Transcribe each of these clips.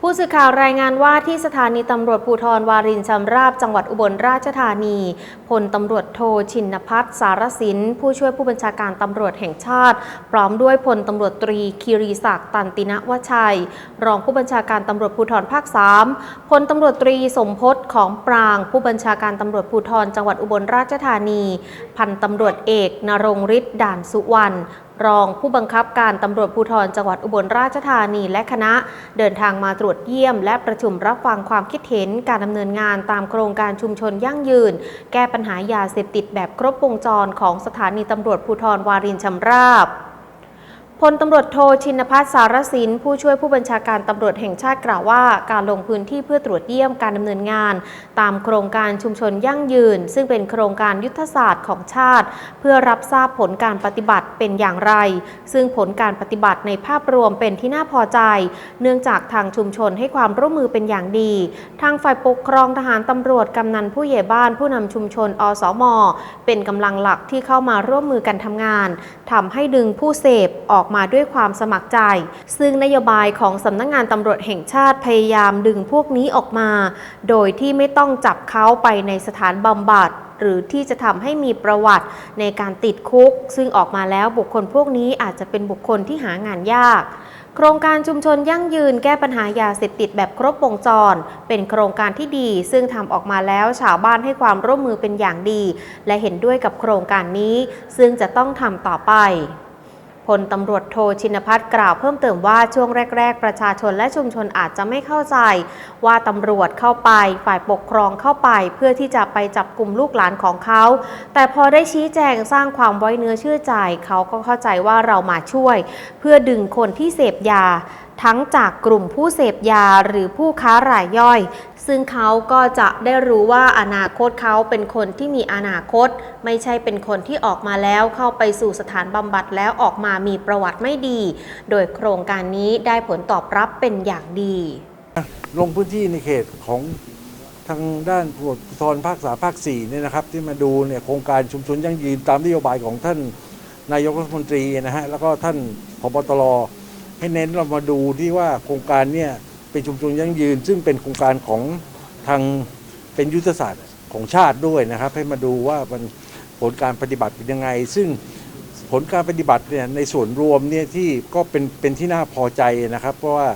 ผู้สื่อข่าวรายงานว่าที่สถานีตำรวจภูธรวารินชำราบจังหวัดอุบลราชธานีพลตำรวจโทชินพัฒน์สารสิน ผู้ช่วยผู้บัญชาการตำรวจแห่งชาติ พร้อมด้วยพลตำรวจตรีคีรีศักดิ์ตันตินะวชัย รองผู้บัญชาการตำรวจภูธรภาค3พลตำรวจตรีสมพศของปราง ผู้บัญชาการตำรวจภูธรจังหวัดอุบลราชธานี พันตำรวจเอกนรงฤทธิ์ด่านสุวรรณ รองผู้บังคับการตำรวจภูธรจังหวัดอุบลราชธานีและคณะ เดินทางมาตรวจเยี่ยม และประชุมรับฟังความคิดเห็นการดำเนินงานตามโครงการชุมชนยั่งยืน แก้ปัญหายาเสพติดแบบครบวงจรของสถานีตำรวจภูธรวารินชำราบ พลตำรวจโทชินพัฒน์สารสิน ผู้ช่วยผู้บัญชาการตำรวจแห่งชาติกล่าวว่า การลงพื้นที่เพื่อตรวจเยี่ยมการดำเนินงาน ตามโครงการชุมชนยั่งยืน ซึ่งเป็นโครงการยุทธศาสตร์ของชาติ เพื่อรับทราบผลการปฏิบัติเป็นอย่างไร ซึ่งผลการปฏิบัติในภาพรวมเป็นที่น่าพอใจ เนื่องจากทางชุมชนให้ความร่วมมือเป็นอย่างดี ทางฝ่ายปกครองทหารตำรวจกำนันผู้ใหญ่บ้านผู้นำชุมชนอสม เป็นกำลังหลักที่เข้ามาร่วมมือกันทำงานทำให้ดึงผู้เสพออกมาด้วยความสมัครใจ ซึ่งนโยบายของสำนักงงานตำรวจแห่งชาติพยายามดึงพวกนี้ออกมา โดยที่ไม่ต้องจับเขาไปในสถานบำบัดหรือที่จะทำให้มีประวัติในการติดคุก ซึ่งออกมาแล้วบุคคลพวกนี้อาจจะเป็นบุคคลที่หางานยาก โครงการชุมชนยั่งยืนแก้ปัญหายาเสพติดแบบครบวงจร เป็นโครงการที่ดี ซึ่งทำออกมาแล้วชาวบ้านให้ความร่วมมือเป็นอย่างดี และเห็นด้วยกับโครงการนี้ ซึ่งจะต้องทำต่อไป พลตำรวจโทชินพัฒน์กล่าวเพิ่มเติมว่าช่วงแรก ๆ ประชาชนและชุมชนอาจจะไม่เข้าใจ ว่าตำรวจเข้าไปฝ่ายปกครองเข้าไป เพื่อที่จะไปจับกลุ่มลูกหลานของเขา แต่พอได้ชี้แจงสร้างความไว้เนื้อเชื่อใจ เขาก็เข้าใจว่าเรามาช่วย เพื่อดึงคนที่เสพยาทั้งจากกลุ่มผู้เสพยาหรือผู้ค้ารายย่อย ซึ่งเขาก็จะได้รู้ว่าอนาคตเขาเป็นคนที่มีอนาคต ไม่ใช่เป็นคนที่ออกมาแล้วเข้าไปสู่สถานบำบัดแล้วออกมามีประวัติไม่ดี โดยโครงการนี้ได้ผลตอบรับเป็นอย่างดี ลงพื้นที่ในเขตของทางด้านตรวจภูธรภาคสาภาคสี่เนี่ยนะครับ ที่มาดูเนี่ยโครงการชุมชนยั่งยืนตามนโยบายของท่านนายกรัฐมนตรีนะฮะแล้วก็ท่านพบตรให้เน้นเรามาดูที่ว่าโครงการเนี่ย เป็นชุมชนยั่งยืน ซึ่งเป็นโครงการของทางเป็นยุทธศาสตร์ของชาติด้วยนะครับ ให้มาดูว่ามันผลการปฏิบัติเป็นยังไง ซึ่งผลการปฏิบัติเนี่ยในส่วนรวมเนี่ยที่ก็เป็นเป็นที่น่าพอใจนะครับ เพราะว่า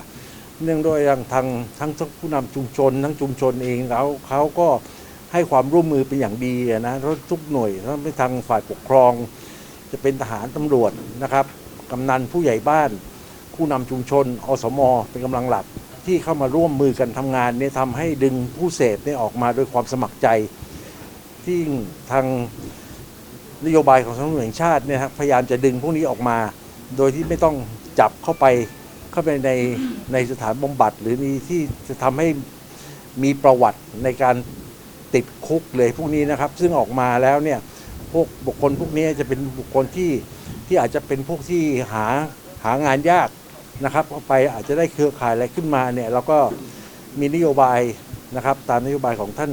เนื่องด้วยทางทางทั้งผู้นำชุมชน ทั้งชุมชนเองแล้วเขาก็ให้ความร่วมมือเป็นอย่างดีนะทุกหน่วยทั้งทางฝ่ายปกครอง จะเป็นทหารตำรวจนะครับกำนันผู้ใหญ่บ้าน ผู้นำชุมชนอสม เป็นกำลังหลัก ที่เข้ามาร่วมมือกันทำงานเนี่ยทำให้ดึงผู้เสพเนี่ยออกมาด้วยความสมัครใจ ที่ทางนโยบายของสำนักงานแห่งชาติเนี่ยครับพยายามจะดึงพวกนี้ออกมา โดยที่ไม่ต้องจับเข้าไปเข้าไปในในสถานบำบัด หรือมีที่จะทำให้มีประวัติในการติดคุกเลยพวกนี้นะครับ ซึ่งออกมาแล้วเนี่ยพวกบุคคลพวกนี้จะเป็นบุคคลที่ที่อาจจะเป็นพวกที่หาหางานยาก นะครับไปอาจจะได้เครือข่ายอะไรขึ้นมาเนี่ยเราก็มีนโยบายนะครับ ตามนโยบายของท่าน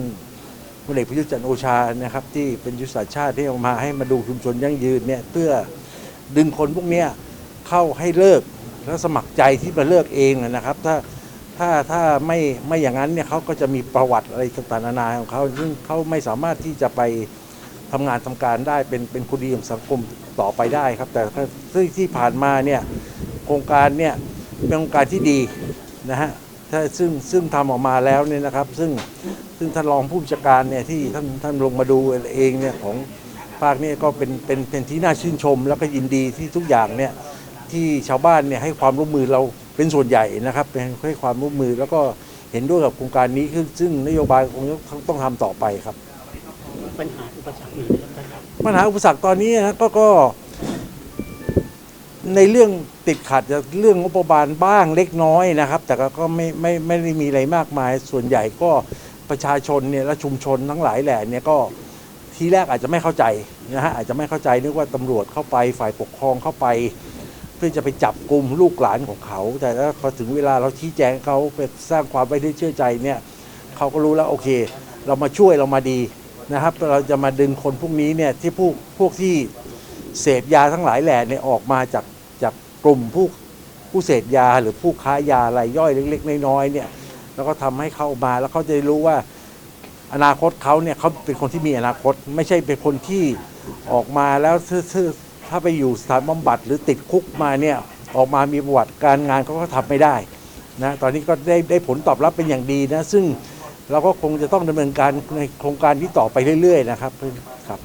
พลเอกประยุทธ์จันโอชานะครับ ที่เป็นยุทธศาสตร์ชาติที่เออกมาให้มาดูชุมชนยั่งยืนเนี่ยเพื่อดึงคนพวกเนี้ยเข้าให้เลิกแล้วสมัครใจที่มาเลือกเองนะครับ ถ้าถ้าถ้าไม่ไม่อย่างนั้นเนี่ยเขาก็จะมีประวัติอะไรต่างๆนานาของเขาซึ่งเขาไม่สามารถที่จะไปทำงานทำการได้เป็นเป็นคนดีของสังคมต่อไปได้ครับ แต่ถ้าซึ่งที่ผ่านมาเนี่ย โครงการเนี่ยเป็นโครงการที่ดีนะฮะถ้าซึ่งซึ่งทำออกมาแล้วเนี่ยนะครับ ซึ่งซึ่งท่านรองผู้บัญชาการเนี่ยที่ท่านท่านลงมาดูเองเนี่ยของภาคเนี่ยก็เป็นเป็นเป็นที่น่าชื่นชม แล้วก็ยินดีที่ทุกอย่างเนี่ยที่ชาวบ้านเนี่ยให้ความร่วมมือเราเป็นส่วนใหญ่นะครับเป็นให้ความร่วมมือแล้วก็เห็นด้วยกับโครงการนี้คือซึ่งนโยบายคงต้องทำต่อไปครับ ปัญหาอุปสรรคมีไหมครับท่านครับปัญหาอุปสรรคตอนนี้นะก็ก็ ในเรื่องติดขัดจากเรื่องงบประมาณบ้างเล็กน้อยนะครับ แต่ก็ไม่ไม่ไม่ได้มีอะไรมากมาย ส่วนใหญ่ก็ประชาชนเนี่ยและชุมชนทั้งหลายแหล่เนี่ยก็ทีแรกอาจจะไม่เข้าใจนะฮะอาจจะไม่เข้าใจนึกว่าตำรวจเข้าไปฝ่ายปกครองเข้าไป เพื่อจะไปจับกลุ่มลูกหลานของเขา แต่ถ้าพอถึงเวลาเราชี้แจงเขาไปสร้างความไว้เชื่อใจเนี่ยเขาก็รู้แล้วโอเค เรามาช่วยเรามาดีนะครับ เราจะมาดึงคนพวกนี้เนี่ยที่พวกพวกที่เสพยาทั้งหลายแหล่เนี่ยออกมาจาก จากกลุ่มผู้ผู้เสพยาหรือผู้ค้ายารายย่อยเล็ก ๆ น้อยๆเนี่ยแล้วก็ทำให้เข้ามาแล้วเขาจะรู้ว่าอนาคตเขาเนี่ยเขาเป็นคนที่มีอนาคต ไม่ใช่เป็นคนที่ออกมาแล้วซื่อถ้าไปอยู่สถานบำบัดหรือติดคุกมาเนี่ยออกมามีประวัติการงานเขาก็ทำไม่ได้นะตอนนี้ก็ได้ได้ผลตอบรับเป็นอย่างดีนะ ซึ่งเราก็คงจะต้องดำเนินการในโครงการนี้ต่อไปเรื่อย ๆ นะครับครับ